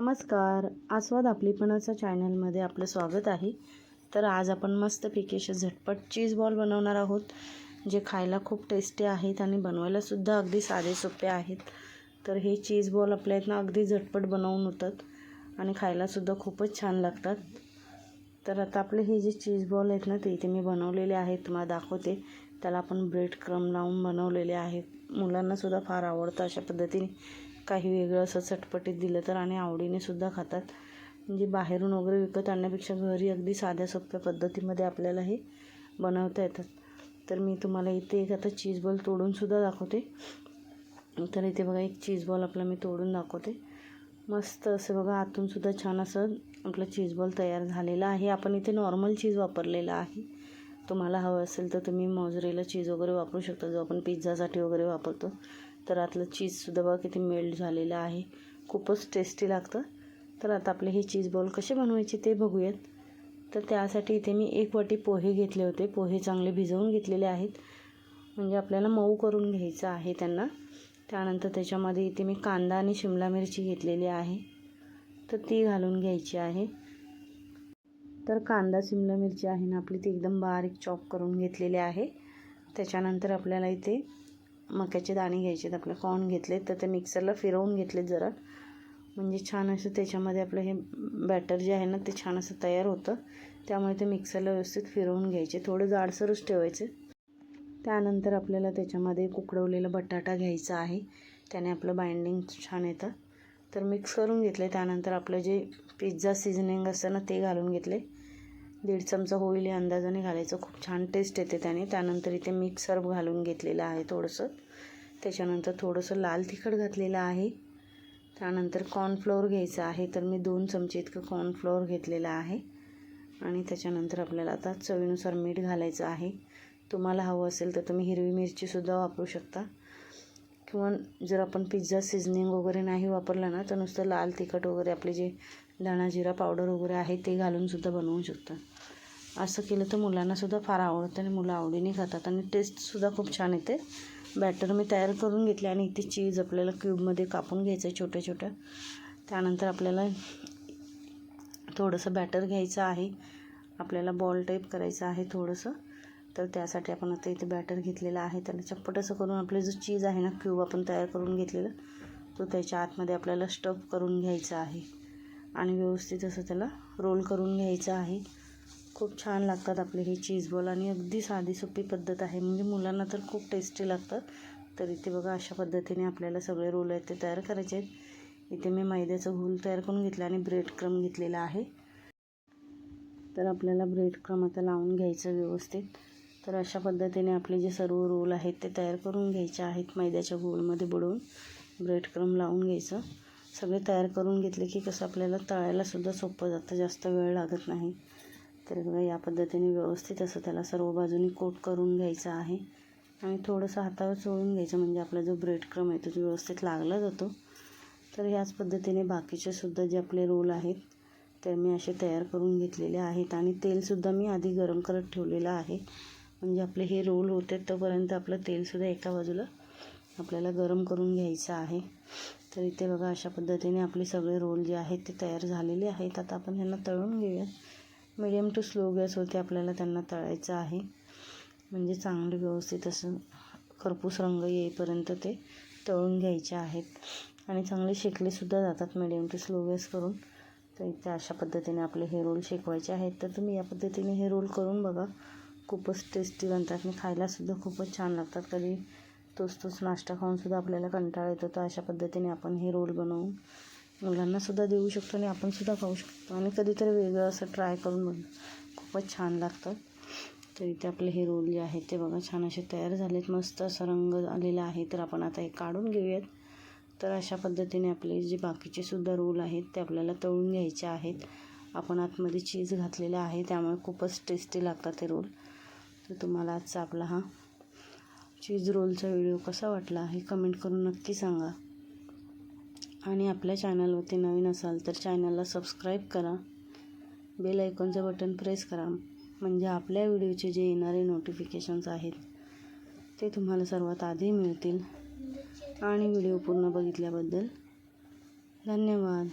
नमस्कार. आस्वाद आपलीपणाचा चॅनलमध्ये आपलं स्वागत आहे. तर आज आपण मस्तपैकी असे झटपट चीज बॉल बनवणार आहोत जे खायला खूप टेस्टी आहेत आणि बनवायलासुद्धा अगदी साधे सोपे आहेत. तर हे चीज बॉल आपल्या इथनं अगदी झटपट बनवून होतात आणि खायलासुद्धा खूपच छान लागतात. तर आता आपले हे जे चीज बॉल आहेत ना ते इथे मी बनवलेले आहेत तुम्हाला दाखवते. त्याला आपण ब्रेड क्रम लावून बनवलेले आहेत. मुलांनासुद्धा फार आवडतं अशा पद्धतीने. काही वेगळं असं चटपटीत दिलं तर आणि आवडीने सुद्धा खातात. म्हणजे बाहेरून वगैरे विकत आणण्यापेक्षा घरी अगदी साध्या सोप्या पद्धतीमध्ये आपल्याला हे बनवता येतात. तर मी तुम्हाला इथे एक आता चीज बॉल तोडूनसुद्धा दाखवते. तर इथे बघा एक चीज बॉल आपला मी तोडून दाखवते. मस्त असं बघा आतूनसुद्धा छान असं आपलं चीज बॉल तयार झालेला आहे. आपण इथे नॉर्मल चीज वापरलेला आहे. तुम्हाला हवं असेल तर तुम्ही मोजरेला चीज वगैरे वापरू शकता जो आपण पिझ्झासाठी वगैरे वापरतो. तर आतलं चीजसुद्धा बघा किती मेल्ट झालेलं आहे. खूपच टेस्टी लागतं. तर आता आपले हे चीज बॉल कसे बनवायचे ते बघूयात. तर त्यासाठी इथे मी एक वाटी पोहे घेतले होते. पोहे चांगले भिजवून घेतलेले आहेत. म्हणजे आपल्याला मऊ करून घ्यायचं आहे त्यांना. त्यानंतर त्याच्यामध्ये इथे मी कांदा आणि शिमला मिरची घेतलेली आहे. तर ती घालून घ्यायची आहे. तर कांदा शिमला मिरची आहे ना आपली ती एकदम बारीक चॉप करून घेतलेली आहे. त्याच्यानंतर आपल्याला इथे मक्याचे दाणे घ्यायचे आहेत आपले कॉर्न घेतले तर ते मिक्सरला फिरवून घेतलेत जरा. म्हणजे छान असं त्याच्यामध्ये आपलं हे बॅटर जे आहे ना ते छान असं तयार होतं. त्यामुळे ते मिक्सरला व्यवस्थित फिरवून घ्यायचे. थोडं जाडसरच ठेवायचे. त्यानंतर आपल्याला त्याच्यामध्ये उकडवलेला बटाटा घ्यायचा आहे. त्याने आपलं बाइंडिंग छान येतं. तर मिक्स करून घेतले त्यानंतर आपलं जे पिझ्झा सिझनिंग असतं ना ते घालून घेतले दीड चमचा होईल या अंदाजाने घालायचं. खूप छान टेस्ट येते त्याने. त्यानंतर इथे मिक्स घालून घेतलेलं आहे थोडंसं. त्याच्यानंतर थोडंसं लाल तिखट घातलेलं आहे. त्यानंतर कॉर्नफ्लोअर घ्यायचं आहे. तर मी दोन चमचे इतकं कॉर्नफ्लोअर घेतलेलं आहे. आणि त्याच्यानंतर आपल्याला आता चवीनुसार मीठ घालायचं आहे. तुम्हाला हवं असेल तर तुम्ही हिरवी मिरचीसुद्धा वापरू शकता. किंवा जर आपण पिझ्झा सिझनिंग वगैरे नाही वापरला ना तर नुसतं लाल तिखट वगैरे आपले जे धणा जिरा पावडर वगैरे आहे ते घालूनसुद्धा बनवू शकता. असं केलं तर मुलांनासुद्धा फार आवडतं आणि मुलं आवडीने खातात. आणि टेस्टसुद्धा खूप छान येते. बॅटर मी तयार करून घेतले आणि इथे चीज आपल्याला क्यूबमध्ये कापून घ्यायचं आहे छोट्या छोट्या. त्यानंतर आपल्याला थोडंसं बॅटर घ्यायचं आहे. आपल्याला बॉल टाईप करायचं आहे थोडंसं. तर त्यासाठी आपण आता इथे बॅटर घेतलेलं आहे. त्याला चप्पट असं करून आपलं जो चीज आहे ना क्यूब आपण तयार करून घेतलेला तो त्याच्या आतमध्ये आपल्याला स्टफ करून घ्यायचा आहे. आणि व्यवस्थित असं त्याला रोल करून घ्यायचं आहे. खूप छान लागतात आपले हे चीज बॉल आणि अगदी साधी सोपी पद्धत आहे. म्हणजे मुलांना तर खूप टेस्टी लागतात. तर इथे बघा अशा पद्धतीने आपल्याला सगळे रोल आहेत ते तयार करायचे आहेत. इथे मी मैद्याचं घोल तयार करून घेतलं आणि ब्रेड क्रम घेतलेला आहे. तर आपल्याला ब्रेड क्रम आता लावून घ्यायचं व्यवस्थित. तर अशा पद्धतीने आपले जे सर्व रोल आहेत ते तयार करून घ्यायचे आहेत मैद्याच्या गोलमध्ये बुडवून ब्रेड क्रम लावून घ्यायचं. सगळे तयार करून घेतले की कसं आपल्याला तळायलासुद्धा सोपं जातं जास्त वेळ लागत नाही. तर बघा या पद्धतीने व्यवस्थित असं त्याला सर्व बाजूनी कोट करून घ्यायचं आहे. आणि थोडंसं हातावर चोळून घ्यायचं म्हणजे आपला जो ब्रेड क्रम आहे तो व्यवस्थित लागला जातो. तर ह्याच पद्धतीने बाकीचे सुद्धा जे आपले रोल आहेत ते मी असे तयार करून घेतलेले आहेत. आणि तेलसुद्धा मी आधी गरम करत ठेवलेलं आहे. म्हणजे आपले हे रोल होते तोपर्यंत आपलं तेलसुद्धा एका बाजूला आपल्याला गरम करून घ्यायचं आहे. तर इथे बघा अशा पद्धतीने आपले सगळे रोल जे आहेत ते तयार झालेले आहेत. आता आपण ह्यांना तळून घेऊयात मिडियम टू स्लो गॅसवरती आपल्याला त्यांना तळायचं आहे. म्हणजे चांगले व्यवस्थित असं खरपूस रंग येईपर्यंत ते तळून घ्यायचे आहेत. आणि चांगले शेकलेसुद्धा जातात मिडियम टू स्लो गॅस करून. तर इथे अशा पद्धतीने आपले हे रोल शेकवायचे आहेत. तर तुम्ही या पद्धतीने हे रोल करून बघा. खूपच टेस्टी बनतात आणि खायलासुद्धा खूपच छान लागतात. कधी तोच तोच नाश्ता खाऊनसुद्धा आपल्याला कंटाळा येतो. तर अशा पद्धतीने आपण हे रोल बनवून मुलांनासुद्धा देऊ शकतो आणि आपणसुद्धा खाऊ शकतो. आणि कधीतरी वेगळं असं ट्राय करून बघ. खूपच छान लागतं. तर इथे आपले हे रोल जे आहेत ते बघा छान असे तयार झालेत. मस्त असा रंग आलेला आहे. तर आपण आता हे काढून घेऊयात. तर अशा पद्धतीने आपले जे बाकीचे सुद्धा रोल आहेत ते आपल्याला तळून घ्यायचे आहेत. आपण आतमध्ये चीज घातलेलं आहे. त्यामुळे खूपच टेस्टी लागतात ते रोल. तर तुम्हाला आजचा आपला हा चीज रोलचा व्हिडिओ कसा वाटला हे कमेंट करून नक्की सांगा. आणि आपल्या चॅनलवरती नवीन असाल तर चॅनलला सबस्क्राईब करा. बेल आयकॉनचं बटन प्रेस करा. म्हणजे आपल्या व्हिडिओचे जे येणारे नोटिफिकेशन्स आहेत ते तुम्हाला सर्वात आधी मिळतील. आणि व्हिडिओ पूर्ण बघितल्याबद्दल धन्यवाद.